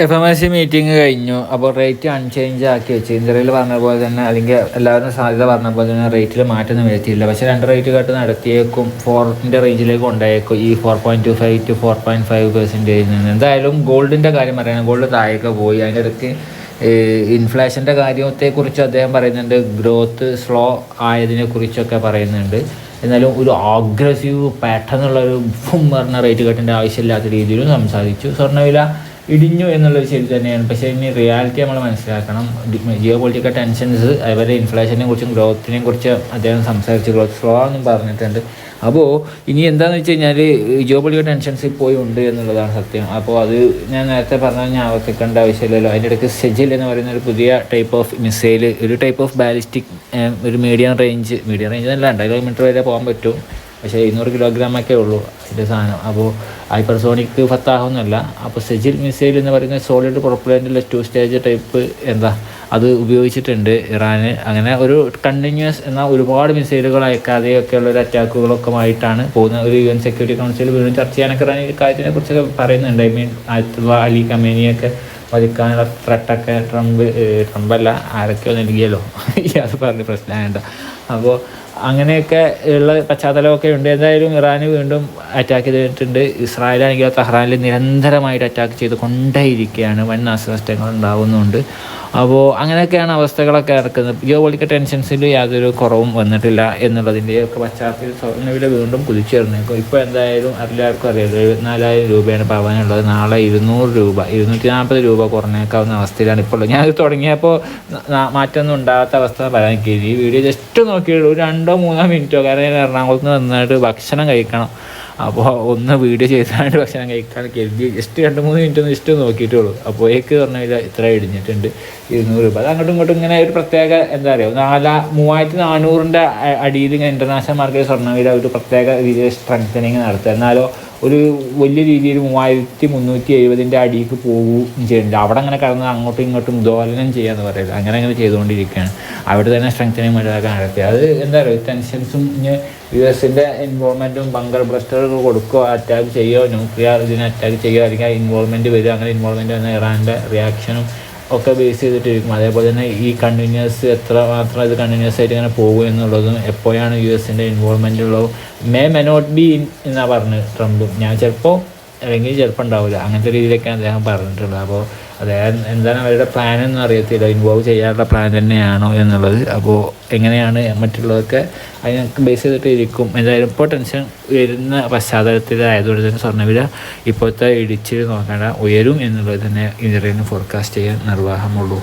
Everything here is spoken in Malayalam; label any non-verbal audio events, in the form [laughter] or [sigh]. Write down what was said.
F M S C meeting കഴിഞ്ഞു. അപ്പോൾ റേറ്റ് അൺചേഞ്ച് ആക്കി വെച്ചു. ഇന്ത്യയിൽ പറഞ്ഞ പോലെ തന്നെ അല്ലെങ്കിൽ എല്ലാവരും സാധ്യത പറഞ്ഞ പോലെ തന്നെ റേറ്റിൽ മാറ്റമൊന്നും വരുത്തിയില്ല. പക്ഷേ രണ്ട് റേറ്റ് കട്ട് നടത്തിയേക്കും. ഫോറിന്റെ റേഞ്ചിലേക്ക് കൊണ്ടായേക്കും ഈ four point two five to four point five പെർസെന്റേജിൽ നിന്ന്. എന്തായാലും ഗോൾഡിന്റെ കാര്യം പറയണം. ഗോൾഡ് താഴേക്ക് പോയി. അതിന്റെ ഇടയ്ക്ക് ഇൻഫ്ലേഷന്റെ കാര്യത്തെക്കുറിച്ച് അദ്ദേഹം പറയുന്നുണ്ട്. ഗ്രോത്ത് സ്ലോ ആയതിനെ കുറിച്ചൊക്കെ പറയുന്നുണ്ട്. എന്നാലും ഒരു അഗ്രസീവ് പാറ്റേൺ ഉള്ള ഒരു ഫും പറഞ്ഞ റേറ്റ് കട്ടിന്റെ ആവശ്യമില്ലാത്ത രീതിയിലും സംസാരിച്ചു. സ്വർണവില ഇടിഞ്ഞു എന്നുള്ളത് ശരി തന്നെയാണ്. പക്ഷേ ഇനി റിയാലിറ്റി നമ്മൾ മനസ്സിലാക്കണം. ജിയോ പൊളിറ്റിക്കൽ ടെൻഷൻസ് അതുപോലെ ഇൻഫ്ലേഷനെ കുറിച്ചും ഗ്രോത്തിനെ കുറിച്ചും അദ്ദേഹം സംസാരിച്ച് ഗ്രോത്ത് സ്ലോ എന്നും പറഞ്ഞിട്ടുണ്ട്. അപ്പോൾ ഇനി എന്താണെന്ന് വെച്ച് കഴിഞ്ഞാൽ ജിയോ പൊളിറ്റിക്കൽ ടെൻഷൻസ് ഇപ്പോഴും ഉണ്ട് എന്നുള്ളതാണ് സത്യം. അപ്പോൾ അത് ഞാൻ നേരത്തെ പറഞ്ഞാൽ ഞാൻ ആവർത്തിക്കേണ്ട ആവശ്യമില്ലല്ലോ. അതിന്റെ ഇടയ്ക്ക് സെജിൽ എന്ന് പറയുന്ന ഒരു പുതിയ ടൈപ്പ് ഓഫ് മിസൈൽ ഒരു ടൈപ്പ് ഓഫ് ബാലിസ്റ്റിക് ഒരു മീഡിയം റേഞ്ച് മീഡിയം റേഞ്ച് നല്ല രണ്ടായിരം കിലോമീറ്റർ വരെ പോകാൻ പറ്റും. പക്ഷേ ഇരുന്നൂറ് കിലോഗ്രാമൊക്കെ ഉള്ളൂ. അതിന്റെ സാധനം. അപ്പോൾ ഹൈപ്പർസോണിക് ഫത്താഹൊന്നുമല്ല. അപ്പോൾ സെജിൽ മിസൈൽ എന്ന് പറയുന്ന സോളിഡ് പ്രൊപ്പലന്റിലെ ടു സ്റ്റേജ് ടൈപ്പ് എന്താ അത് ഉപയോഗിച്ചിട്ടുണ്ട് ഇറാന്. അങ്ങനെ ഒരു കണ്ടിന്യൂസ് എന്നാൽ ഒരുപാട് മിസൈലുകൾ അയക്കാതെയൊക്കെയുള്ള ഒരു അറ്റാക്കുകളൊക്കെ ആയിട്ടാണ് പോകുന്നത്. ഒരു യു എൻ സെക്യൂരിറ്റി കൗൺസിലിൽ വീണ്ടും ചർച്ച ചെയ്യാനൊക്കെ ഇറാൻ കാര്യത്തിനെ കുറിച്ചൊക്കെ പറയുന്നുണ്ട്. ഐ മീൻ അലി കമേനിയൊക്കെ വധിക്കാനുള്ള ത്രട്ടൊക്കെ ട്രംപ് ട്രംപല്ല ആരൊക്കെയോ നൽകിയല്ലോ. [laughs] അത് പറഞ്ഞ് പ്രശ്നമാകേണ്ട അപ്പോൾ അങ്ങനെയൊക്കെ ഉള്ള പശ്ചാത്തലമൊക്കെ ഉണ്ട്. എന്തായാലും ഇറാന് വീണ്ടും അറ്റാക്ക് ചെയ്തിട്ടുണ്ട്. ഇസ്രായേലാണെങ്കിൽ തഹ്റാനിൽ നിരന്തരമായിട്ട് അറ്റാക്ക് ചെയ്ത് കൊണ്ടേയിരിക്കുകയാണ് വൻ നാശനഷ്ടങ്ങൾ ഉണ്ടാകുന്നുണ്ട് അപ്പോൾ അങ്ങനെയൊക്കെയാണ് അവസ്ഥകളൊക്കെ നടക്കുന്നത്. ജിയോ പൊളിറ്റിക്കൽ ടെൻഷൻസിൽ യാതൊരു കുറവും വന്നിട്ടില്ല എന്നുള്ളതിന്റെ ഒക്കെ പശ്ചാത്തലത്തിൽ സ്വർണവില വീണ്ടും കുതിച്ചേർന്നേക്കും ഇപ്പോൾ എന്തായാലും എല്ലാവർക്കും അറിയാം. എഴുപത്തിനാലായിരം രൂപയാണ് പവനുള്ളത് നാളെ ഇരുന്നൂറ് രൂപ ഇരുന്നൂറ്റി നാൽപ്പത് രൂപ കുറഞ്ഞേക്കാവുന്ന അവസ്ഥയിലാണ് ഇപ്പോൾ ഉള്ളത് ഞാനത് തുടങ്ങിയപ്പോൾ മാറ്റമൊന്നും ഉണ്ടാകാത്ത അവസ്ഥ പറയാൻ ഈ വീഡിയോ ജസ്റ്റ് നോക്കിയുള്ളൂ. ഒരു രണ്ടോ മൂന്നോ മിനിറ്റോ കാരണം ഞാൻ എറണാകുളത്ത് നിന്ന് നന്നായിട്ട് ഭക്ഷണം കഴിക്കണം. അപ്പോൾ ഒന്ന് വീഡിയോ ചെയ്താണ്ട് ഭക്ഷണം കഴിക്കാൻ കരുതി. ജസ്റ്റ് രണ്ട് മൂന്ന് മിനിറ്റ് ഒന്ന് ജസ്റ്റ് നോക്കിയിട്ടുള്ളൂ അപ്പോഴേക്ക് പറഞ്ഞാൽ ഇത്ര ഇടിഞ്ഞിട്ടുണ്ട് ഇരുന്നൂറ് രൂപ. അത് അങ്ങോട്ടും ഇങ്ങോട്ടും ഇങ്ങനെ ഒരു പ്രത്യേക എന്താ പറയുക നാല മൂവായിരത്തി നാനൂറിന്റെ അടിയിൽ ഇങ്ങനെ ഇന്റർനാഷണൽ മാർക്കറ്റ് സ്വർണവില ഒരു പ്രത്യേക രീതിയിൽ സ്ട്രെങ്തനിങ് നടത്തുക. എന്നാലോ ഒരു വലിയ രീതിയിൽ മൂവായിരത്തി മുന്നൂറ്റി എഴുപതിന്റെ അടിയിലേക്ക് പോകുകയും ചെയ്യുന്നുണ്ട്. അവിടെ അങ്ങനെ കടന്ന് അങ്ങോട്ടും ഇങ്ങോട്ടും ദോലനം ചെയ്യാന്ന് പറയുന്നത്. അങ്ങനെ അങ്ങനെ ചെയ്തുകൊണ്ടിരിക്കുകയാണ്. അവിടെ തന്നെ സ്ട്രെങ്തനിങ് മറ്റൊക്കെ നടത്തി. അത് എന്താ പറയുക ടെൻഷൻസും ഇനി യു എസിന്റെ ഇൻവോൾവ്മെന്റും ബങ്കർ ബ്രസ്റ്ററുകൾ കൊടുക്കുകയോ അറ്റാക്ക് ചെയ്യുകയോ ന്യൂക്ലിയർ ഇതിനെ അറ്റാക്ക് ചെയ്യുകയോ അല്ലെങ്കിൽ ഇൻവോൾവ്മെന്റ് വരിക അങ്ങനെ ഇൻവോൾവ്മെന്റ് വന്ന ഇറാന്റെ റിയാക്ഷനും ഒക്കെ ബേസ് ചെയ്തിട്ടിരിക്കും. അതേപോലെ തന്നെ ഈ കണ്ടിന്യൂസ് എത്ര മാത്രം ഇത് കണ്ടിന്യൂസ് ആയിട്ട് ഇങ്ങനെ പോകും എന്നുള്ളതും എപ്പോഴാണ് യു എസിന്റെ ഇൻവോൾവ്മെന്റ് ഉള്ളതും. May may not be in എന്നാണ് പറഞ്ഞത് ട്രംപ്. ഞാൻ ചിലപ്പോൾ അല്ലെങ്കിൽ ചിലപ്പോൾ ഉണ്ടാവില്ല അങ്ങനത്തെ രീതിയിലൊക്കെയാണ് അദ്ദേഹം പറഞ്ഞിട്ടുള്ളത്. അപ്പോൾ അദ്ദേഹം എന്താണ് അവരുടെ പ്ലാൻ എന്ന് അറിയത്തില്ല. ഇൻവോൾവ് ചെയ്യാനുള്ള പ്ലാൻ തന്നെയാണോ എന്നുള്ളത്. അപ്പോൾ എങ്ങനെയാണ് മറ്റുള്ളതൊക്കെ അതിനൊക്കെ ബേസ് ചെയ്തിട്ട് ഇരിക്കും എന്തായാലും ഇപ്പോൾ ടെൻഷൻ വരുന്ന പശ്ചാത്തലത്തിലായതുകൊണ്ട് തന്നെ സ്വർണവില ഇപ്പോഴത്തെ ഇടിച്ചിൽ നോക്കേണ്ട ഉയരും എന്നുള്ളത് തന്നെ ഇന്ത്യയിൽ ഫോർകാസ്റ്റ് ചെയ്യാൻ നിർവാഹമുള്ളൂ.